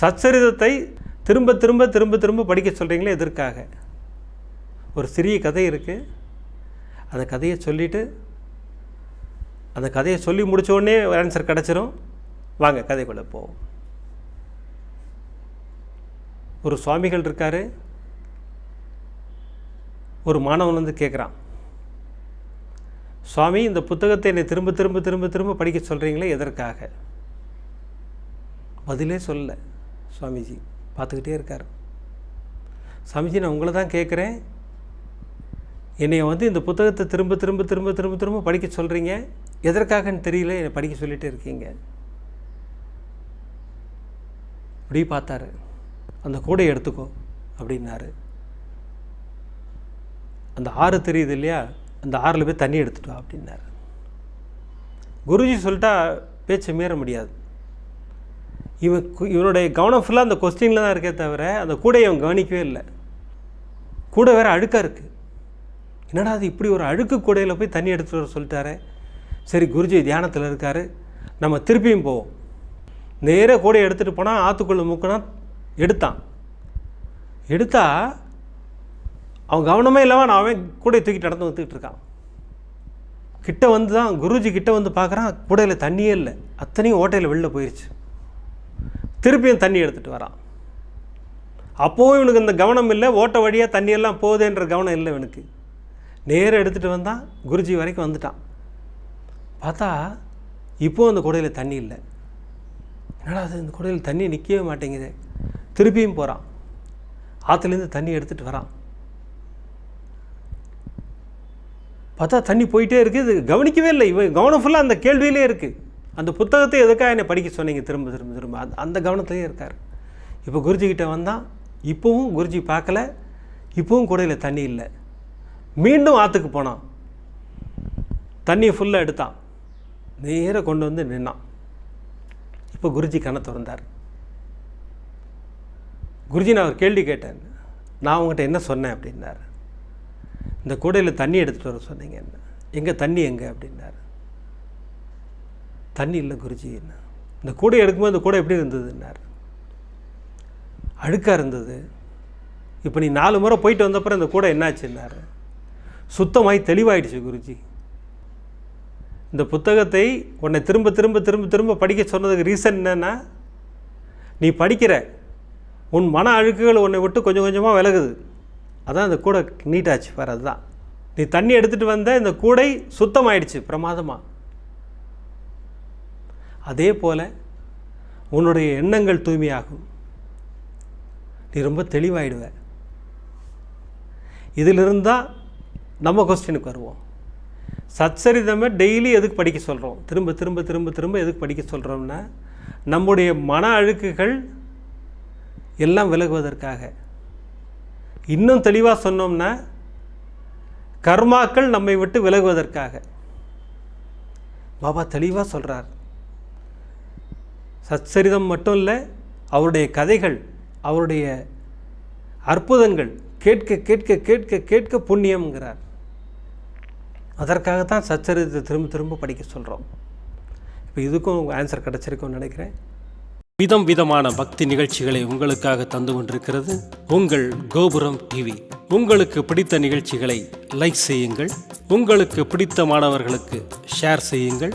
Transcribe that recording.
சச்சரிதத்தை திரும்ப திரும்ப திரும்ப திரும்ப படிக்க சொல்கிறீங்களே எதற்காக? ஒரு சிறிய கதை இருக்குது அந்த கதையை சொல்லிவிட்டு அந்த கதையை சொல்லி முடிச்ச உடனே ஆன்சர் கிடச்சிரும். வாங்க கதைக்குள்ளே போவோம். ஒரு சுவாமிகள் இருக்கார். ஒரு மாணவன் வந்து கேட்குறான் சுவாமி இந்த புத்தகத்தை என்னை திரும்ப திரும்ப திரும்ப திரும்ப படிக்க சொல்கிறீங்களே எதற்காக? பதிலே சொல்லலை. சுவாமிஜி பார்த்துக்கிட்டே இருக்கார். சுவாமிஜி நான் உங்களை தான் கேட்குறேன். என்னை வந்து இந்த புத்தகத்தை திரும்ப திரும்ப திரும்ப திரும்ப திரும்ப படிக்க சொல்கிறீங்க எதற்காகன்னு தெரியல என்னை படிக்க சொல்லிகிட்டே இருக்கீங்க. இப்படி பார்த்தாரு. அந்த கூடை எடுத்துக்கோ அப்படின்னாரு. அந்த ஆறு தெரியுது இல்லையா? அந்த ஆறில் போய் தண்ணி எடுத்துட்டோம் அப்படின்னாரு. குருஜி சொல்லிட்டா பேச்சை மீற முடியாது. இவன் கு- இவனுடைய கவனம் ஃபுல்லாக அந்த கொஸ்டினில் தான் இருக்கே தவிர அந்த கூடையை அவன் கவனிக்கவே இல்லை. கூடை வேறு அழுக்காக இருக்குது என்னடா அது இப்படி ஒரு அழுக்கு கூடையில் போய் தண்ணி எடுத்துகிட்டு வர சொல்லிட்டாரு? சரி குருஜி தியானத்தில் இருக்கார். நம்ம திருப்பியும் போவோம். நேராக கூடையை எடுத்துகிட்டு போனால் ஆற்றுக்குள்ளே மூக்குனா எடுத்தான். எடுத்தா அவன் கவனமே இல்லாமல் நான் அவன் கூடையை தூக்கிட்டு நடந்து வந்துக்கிட்டு இருக்கான். கிட்ட வந்து தான் குருஜி கிட்ட வந்து பார்க்குறான் கூடையில் தண்ணியே இல்லை. அத்தனையும் ஓட்டையில் வெளில போயிடுச்சு திருப்பியும் தண்ணி எடுத்துகிட்டு வரான். அப்போவும் இவனுக்கு இந்த கவனம் இல்லை ஓட்ட வழியாக தண்ணியெல்லாம் போகுதேன்ற கவனம் இல்லை இவனுக்கு. நேராக எடுத்துகிட்டு வந்தான் குருஜி வரைக்கும் வந்துட்டான். பார்த்தா இப்போவும் அந்த குடையில் தண்ணி இல்லை. என்னடா அது இந்த குடையில் தண்ணி நிற்கவே மாட்டேங்குது. திருப்பியும் போகிறான் ஆற்றுலேருந்து தண்ணி எடுத்துகிட்டு வரான். பார்த்தா தண்ணி போயிட்டே இருக்குது இது கவனிக்கவே இல்லை. இவன் கவனம் ஃபுல்லாக அந்த கேள்வியிலே இருக்குது அந்த புத்தகத்தை எதுக்காக என்னை படிக்க சொன்னீங்க? திரும்ப திரும்ப திரும்ப. அந்த அந்த கவனத்திலே இருக்கார். இப்போ குருஜி கிட்ட வந்தான் இப்போவும் குருஜி பார்க்கல இப்போவும் கூடையில் தண்ணி இல்லை. மீண்டும் ஆற்றுக்கு போனான் தண்ணியை ஃபுல்லாக எடுத்தான். நேராக கொண்டு வந்து நின்னான். இப்போ குருஜி கண்ணை திறந்தார். குருஜி நான் ஒரு கேள்வி கேட்டேன். நான் உங்கள்கிட்ட என்ன சொன்னேன் அப்படின்னாரு. இந்த கூடையில் தண்ணி எடுத்துகிட்டு வர சொன்னீங்க என்ன எங்கே தண்ணி எங்கே அப்படின்னாரு. தண்ணி இல்லை குருஜி என்ன? இந்த கூடை எடுக்கும்போது இந்த கூடை எப்படி இருந்ததுன்னார். அழுக்காக இருந்தது. இப்போ நீ நாலு முறை போயிட்டு வந்தப்பறம் இந்த கூடை என்னாச்சுன்னார். சுத்தமாகி தெளிவாயிடுச்சு குருஜி. இந்த புத்தகத்தை உன்னை திரும்ப திரும்ப திரும்ப திரும்ப படிக்க சொன்னதுக்கு ரீசன் என்னென்னா நீ படிக்கிற உன் மன அழுக்குகள் உன்னை விட்டு கொஞ்சம் கொஞ்சமாக விலகுது. அதான் இந்த கூடை நீட்டாச்சு வேறு அதுதான். நீ தண்ணி எடுத்துகிட்டு வந்த இந்த கூடை சுத்தமாயிடுச்சு பிரமாதமாக அதே போல் உன்னுடைய எண்ணங்கள் தூய்மையாகும். நீ ரொம்ப தெளிவாயிடுவ. இதிலிருந்து தான் நம்ம கொஸ்டினுக்கு வருவோம். சச்சரிதமே டெய்லி எதுக்கு படிக்க சொல்கிறோம் திரும்ப திரும்ப திரும்ப திரும்ப எதுக்கு படிக்க சொல்கிறோம்னா நம்முடைய மன அழுக்குகள் எல்லாம் விலகுவதற்காக. இன்னும் தெளிவாக சொன்னோம்னா கர்மாக்கள் நம்மை விட்டு விலகுவதற்காக. பாபா தெளிவாக சொல்கிறார் சச்சரிதம் மட்டும் இல்லை அவருடைய கதைகள் அவருடைய அற்புதங்கள் கேட்க கேட்க கேட்க கேட்க புண்ணியம்ங்கிறார். அதற்காகத்தான் சச்சரிதத்தை திரும்ப திரும்ப படிக்க சொல்கிறோம் இப்போ இதுக்கும் ஆன்சர் கிடச்சிருக்கும்னு நினைக்கிறேன். விதம் விதமான பக்தி நிகழ்ச்சிகளை உங்களுக்காக தந்து கொண்டிருக்கிறது உங்கள் கோபுரம் டிவி உங்களுக்கு பிடித்த நிகழ்ச்சிகளை லைக் செய்யுங்கள். உங்களுக்கு பிடித்த மாணவர்களுக்கு ஷேர் செய்யுங்கள்.